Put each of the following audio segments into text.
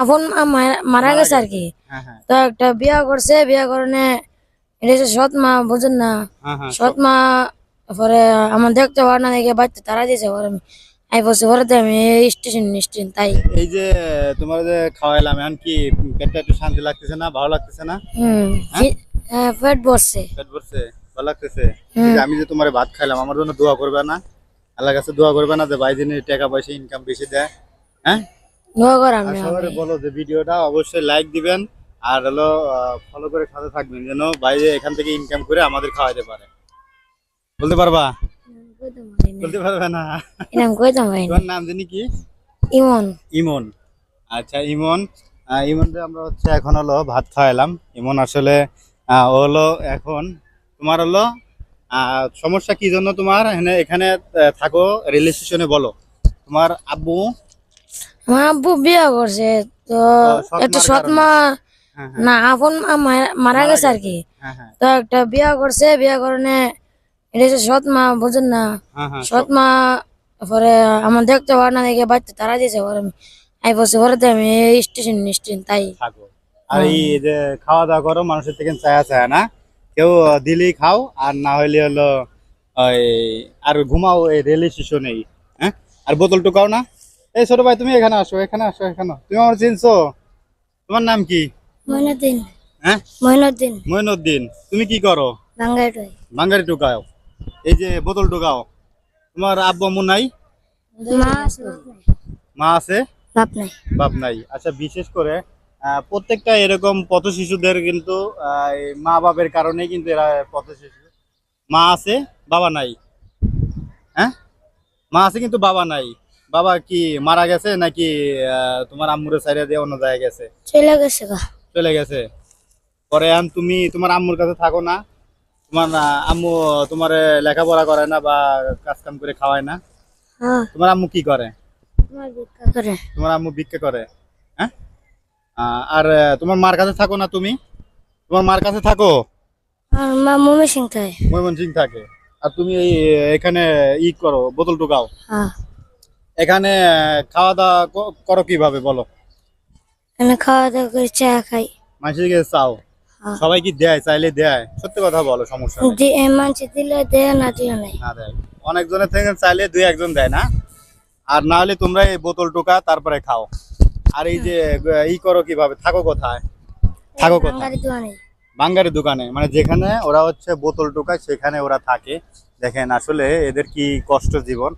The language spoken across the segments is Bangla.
আপন মা মারা- গেছে আর কি। হ্যাঁ হ্যাঁ। তো একটা বিয়া করছে বিয়া করনে এটা হচ্ছে সৎ মা বুঝেন না? হ্যাঁ সৎ মা পরে আমার দেখতে পারে না দেখে বাচ্চা তারা দিয়েছে পরে আমি আই বসে পরে আমি স্টেশন স্টেশন তাই। এই যে তোমার যে খাওয়াইলাম এখন কি পেটটা একটু শান্তি লাগতেছে না ভালো লাগতেছে না? হুম হ্যাঁ, পেট বসছে পেট ভরছে ভালো লাগতেছে। আমি যে তোমার ভাত খাইলাম আমার জন্য দোয়া করবে না। আল্লাহর কাছে দোয়া করবে না যে ভাই যিনি টাকা পয়সা ইনকাম বেশি দেয়। হ্যাঁ? আর সবাই বলো যে ভিডিওটা অবশ্যই লাইক দিবেন আর হলো ফলো করে সাথে থাকবেন যেন বাইরে এখান থেকে ইনকাম করে আমাদের খাওয়াইতে পারে। বলতে পারবা? বলতে পারবে না? এরকম কইতাম ভাই তোমার নাম জানি কি? ইমন। ইমন। আচ্ছা ইমন। ইমনকে আমরা হচ্ছে এখন হলো ভাত খাওয়াইলাম। ইমন আসলে হলো এখন তোমার হলো আহ, সমস্যা কি জন্য তোমার? এখানে এখানে থাকো রেল স্টেশনে বলো। তোমার আব্বু আমার আব্বু বিয়া করছে তো একটা মার সৎ মা হ্যাঁ হ্যাঁ। না আপন মা মারা- গেছে আর কি। হ্যাঁ তো একটা বিয়া করছে বিয়া করনে এটা সৎ মা বুঝেন না? সৎ। মা পরে আমার দেখতে পারে না দেখে বাচ্চা তারা দিয়েছে পরে আমি বসে পরে আমি স্টেশন স্টেশন তাই। আর এই যে খাওয়া দাওয়া করো মানুষের থেকে চায়া চায় না। কেউ দিলেই খাও আর না হইলে হলো আর ঘুমাও এই রেল স্টেশনেই হ্যাঁ? আর বোতল টুকাও না। এই ছোট ভাই তুমি এখানে আসো এখানে আসো এখানে। তুমি আমার চিনছো? তোমার নাম কি? মইনুদ্দিন। হ্যাঁ? মইনুদ্দিন। মইনুদ্দিন তুমি কি করো? বাঙ্গাইটাই। বাঙ্গারি টুকাও এই যে বোতল টুকাও তোমার আব্বু আম্মু নাই? মা আছে বাপ নাই। বাপ নাই। আচ্ছা বিশেষ করে প্রত্যেকটা এরকম পথ শিশুদের কিন্তু মা বাপের কারণেই কিন্তু এরা পথ শিশু। মা আছে বাবা নাই। হ্যাঁ? মা আছে কিন্তু বাবা নাই। বাবা কি মারা গেছে নাকি তোমার আম্মুরে সাইডে দিয়ে অন্য জায়গায় গেছে? চলে গেছে চলে গেছে। পরে এখন তুমি তোমার আম্মুর কাছে থাকো না। তোমার আম্মু তোমার লেখাপড়া করে না বা কাজ কাম করে খাওয়ায় না। হ্যাঁ। তোমার আম্মু কি করে? তোমার ভিক্ষা করে। তোমার আম্মু ভিক্ষা করে হ্যাঁ? আর তোমার মার কাছে থাকো না তুমি? তোমার মার কাছে থাকো? আর মা মমি সিং তাই ময়মনসিং থাকে। আর তুমি এই এখানে ই করো বোতল ঢুকাও। হ্যাঁ। এখানে খাওয়া দাওয়া করো কীভাবে বলো? খাওয়া দাওয়া করে চা খাই। মানুষের কাছে চাও? হ্যাঁ। সবাই কি দেয়? চাইলে দেয়। সত্যি কথা বলো সমস্যা দিলে দেয় না দিলে নাই। না দেয়। অনেকজনের থেকে চাইলে দুই একজন দেয় না? আর না হলে তোমরা এই বোতল টোকা তারপরে খাও। আর এই যে ই করো কীভাবে? থাকো কোথায়? থাকো কোথায়? বাঙ্গারি দোকানে। মানে যেখানে ওরা হচ্ছে বোতল টোকা সেখানে ওরা থাকে। দেখেন আসলে এদের কি কষ্ট জীবন।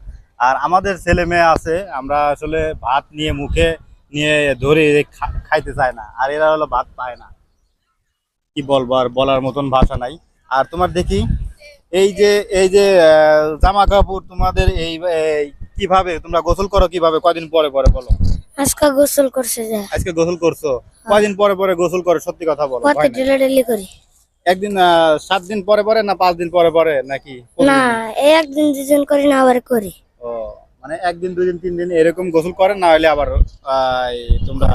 আর আমাদের ছেলে মেয়ে আছে আমরা আসলে ভাত নিয়ে মুখে নিয়ে ধরে খাইতে চায় না আর এরা হলো ভাত পায় না। কি বলব আর বলার মতন ভাষা নাই। আর তোমার দেখি এই যে এই যে জামা কাপড় তোমাদের এই কীভাবে তোমরা গোসল করো কীভাবে? কয়দিন পরে পরে বলো। আজকে গোসল করছে যা। আজকে গোসল করছ? কয়দিন পরে পরে গোসল করো? সত্যি কথা বলো পথে ভয় ডেলি করি। একদিন সাত দিন পরে পরে না পাঁচ দিন পরে পরে নাকি? না একদিন দুদিন করি না আবার করি। মানে একদিন দুই দিন তিন দিন এরকম গোসল করে না হলে আবার তোমরা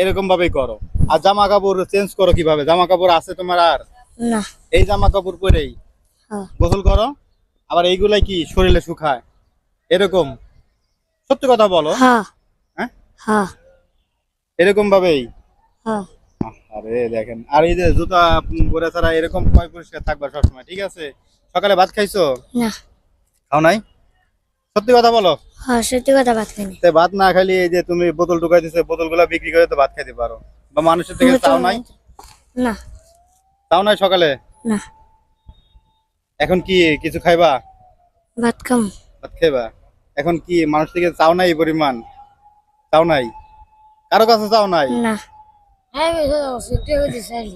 এরকম ভাবেই করো। আর জামা কাপড় চেঞ্জ করো কীভাবে? জামা কাপড় আছে তোমার আর? না। এই জামা কাপড় পরেই হ্যাঁ। গোসল করো। আবার এইগুলাই কি শরীরে শুকায়? এরকম। সত্যি কথা বলো। হ্যাঁ। হ্যাঁ? হ্যাঁ। এরকম ভাবেই আরে দেখেন আর এই যে জুতা পরে ছাড়া এরকম পয় পরিষ্কার থাকবা সবসময় ঠিক আছে? সকালে ভাত খাইছো? না। খাও নাই? সত্যি কথা বলো? হ্যাঁ সত্যি কথা বাদ খাইনি তে ভাত না খালি এই যে তুমি বোতল ঢুকাই দিছো বোতলগুলা বিক্রি করে তো ভাত খাইতে পারো। বা মানুষের থেকে চাও নাই? না। চাও নাই সকালে? না। এখন কি কিছু খাইবা? ভাত খাম। ভাত খাইবা? এখন কি মানুষ থেকে চাও নাই পরিমাণ? চাও নাই? কারও কাছে চাও নাই? না।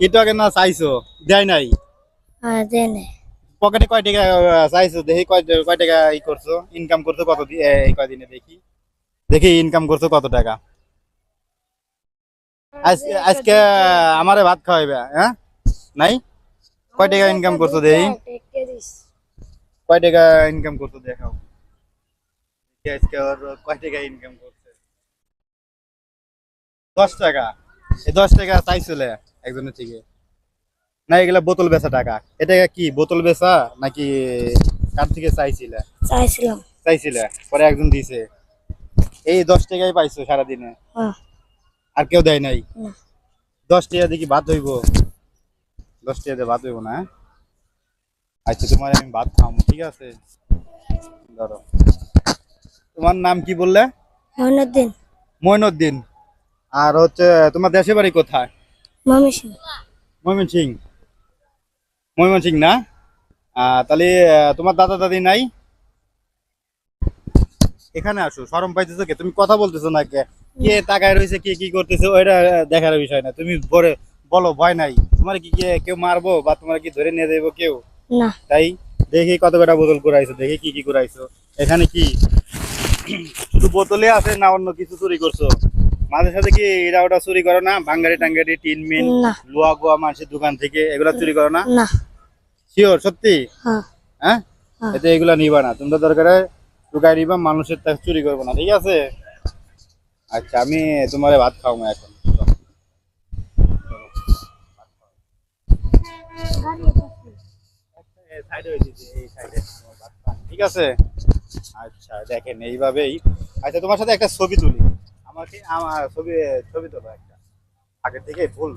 একটু আগে না চাইছো? দেয় নাই? হ্যাঁ দেয় নাই। পকেটে কয় টাকা চাইছো? দেখি কয় কয় টাকা ই করছ? ইনকাম করছ কত কয়দিনে দেখি। দেখি ইনকাম করছ কত টাকা। আজকে আমারে ভাত খাওয়াইবে হ্যাঁ? নাই? কয় টাকা ইনকাম করছ দেখি। কয় টাকা ইনকাম করছ দেখাও। আজকে ওর কয় টাকা ইনকাম করছে। দশ টাকা। এই দশ টাকা চাইছিলে একজনের থেকে। না এগুলা বোতল বেচা টাকা। এটা কি বোতল বেচা নাকি কার থেকে চাইছিলে? চাইছিলাম। চাইছিলে পরে একজন দিছে। এই দশ টাকাই পাইছো সারাদিনে? হ্যাঁ। আর কেউ দেয় নাই? দশ টাকা দিয়ে কি ভাত হইব? দশ টাকা দিয়ে ভাত হইব না হ্যাঁ? আচ্ছা তোমার আমি ভাত খাওয়াবো ঠিক আছে? ধরো। তোমার নাম কি বললে? মহিনুদ্দিন মইনুদ্দিন। আর হচ্ছে তোমার দেশে বাড়ি কোথায়? মমি সিং ময়মন সিং না তাহলে তোমার দাদা দাদি নাই? এখানে আসো শরম পাইতেছো কে? তুমি কথা বলতেছো না কে? কে তাকায় রয়েছে কে কি করতেছে ওইটা দেখার বিষয় না। তুমি পরে বলো ভয় নাই। তোমার কি কে কেউ মারবো বা তোমার কি ধরে নিয়ে যাব কেউ? না। তাই দেখি কত কটা বোতল করাইছো দেখি কি কি করাইছো এখানে কি? শুধু বোতলে আছে না অন্য কিছু চুরি করছ? মাঝে সাথে কি এটা ওটা চুরি করো না? ভাঙ্গারি টাঙ্গারি টিন মিন না। লোয়া গোয়া মানুষের দোকান থেকে এগুলা চুরি করো না? না। শিওর সত্যি? হ্যাঁ। হ্যাঁ? হ্যাঁ। এতে এগুলা নিবা না। তোমরা দরকারে টুকাই নিবা মানুষের টাকা চুরি করব না। ঠিক আছে? আচ্ছা আমি তোমার ভাত খাওয়াবো এখন। ঠিক আছে? আচ্ছা দেখেন এইভাবেই। আচ্ছা তোমার সাথে একটা ছবি তুলি। আমাকে আমার ছবি ছবি তোলা একটা। আগের থেকে ভুল।